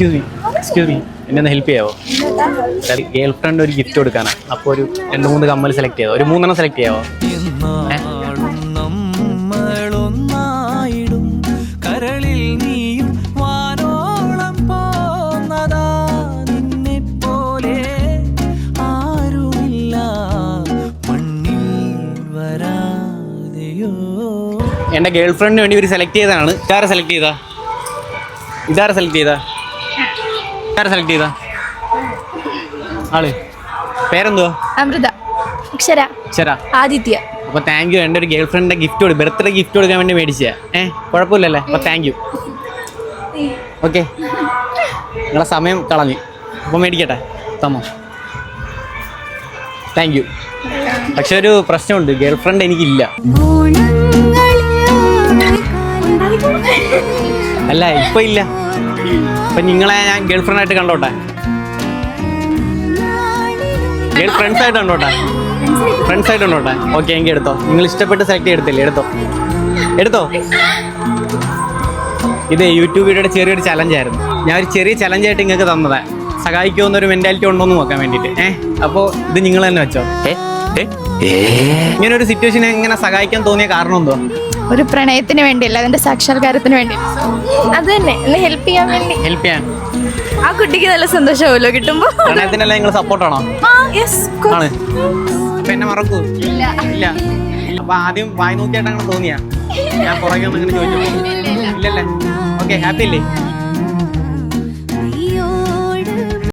Excuse me excuse me എന്നെ ഒന്ന് help ചെയ്യാവോ? ഗേൾ ഫ്രണ്ട് ഒരു ഗിഫ്റ്റ് കൊടുക്കാനാണ് അപ്പോൾ ഒരു രണ്ട് മൂന്ന് കമ്മൽ സെലക്ട് ചെയ്യാവോ? ഒരു മൂന്നെണ്ണം സെലക്ട് ചെയ്യാവോ? എന്റെ എന്റെ ഗേൾ ഫ്രണ്ടിന് വേണ്ടി ഒരു സെലക്ട് ചെയ്തതാണ്. ഇതാരെ സെലക്ട് ചെയ്താ? ഇതാരെ സെലക്ട് ചെയ്താ? സെലക്ട് ചെയ്താ. ആൾ. പേരെന്തുവാ? അമൃത. അക്ഷര. അക്ഷര. ആദിത്യ. അപ്പൊ താങ്ക് യു എന്റെ ഒരു ഗേൾ ഫ്രണ്ടിന്റെ ഗിഫ്റ്റ് കൊടുക്കും ബർത്ത്ഡേ ഗിഫ്റ്റ് കൊടുക്കാൻ വേണ്ടി മേടിച്ചാ ഏ? കുഴപ്പമില്ലല്ലേ? അപ്പൊ താങ്ക് യു ഓക്കെ നിങ്ങളെ സമയം കളഞ്ഞു. അപ്പൊ മേടിക്കട്ടെ. തമ്മോ താങ്ക് യു പക്ഷെ ഒരു പ്രശ്നമുണ്ട്. ഗേൾഫ്രണ്ട് എനിക്കില്ല. അല്ല ഇപ്പൊ ഇല്ല. ഇപ്പൊ നിങ്ങളെ ഞാൻ ഗേൾ ഫ്രണ്ട് ആയിട്ട് കണ്ടോട്ടെ? ഗേൾ ഫ്രണ്ട്സ് ആയിട്ട് കണ്ടോട്ടെ? ഫ്രണ്ട്സ് ആയിട്ട് കണ്ടോട്ടെ? ഓക്കെ എങ്കിൽ എടുത്തോ. നിങ്ങൾ ഇഷ്ടപ്പെട്ട് സെലക്ട് ചെയ്തെടുത്തില്ലേ എടുത്തോ. എടുത്തോ. ഇത് യൂട്യൂബ് വീഡിയോയുടെ ചെറിയൊരു ചലഞ്ച് ആയിരുന്നു. ഞാൻ ഒരു ചെറിയ ചലഞ്ച് ആയിട്ട് നിങ്ങൾക്ക് തന്നതാ. സഹായിക്കുമെന്നൊരു മെന്റാലിറ്റി ഉണ്ടോ എന്ന് നോക്കാൻ വേണ്ടിയിട്ട് ഏഹ് അപ്പോൾ ഇത് നിങ്ങൾ തന്നെ വെച്ചോ. ഇങ്ങനെ ഒരു സിറ്റുവേഷൻ എങ്ങനെ സഹായിക്കാൻ തോന്നിയ കാരണം എന്തോ ഒരു പ്രണയത്തിന് വേണ്ടിയല്ല അതിന്റെ സാക്ഷാത്കാരത്തിന് വേണ്ടി അത് തന്നെ. ഒന്ന് ഹെൽപ്പ് ചെയ്യാൻ വേണ്ടി. ഹെൽപ്പ് ചെയ്യാൻ. ആ കുട്ടിക്ക് നല്ല സന്തോഷമാവുമല്ലോ കിട്ടുമ്പോ. പ്രണയത്തിനെല്ലാം നിങ്ങൾ സപ്പോർട്ടാണോ ആ യെസ് ആണ്. അപ്പൊ എന്നെ മറക്കൂ? ഇല്ല. ഇല്ല. അപ്പൊ ആദ്യം വായി നോക്കിയായിട്ട് അങ്ങനെ തോന്നിയാ? ഞാൻ പുറകെ ഒന്ന് അങ്ങനെ ചോദിച്ചു ഇല്ലല്ലേ? ഓക്കെ ഹാപ്പി അല്ലേ?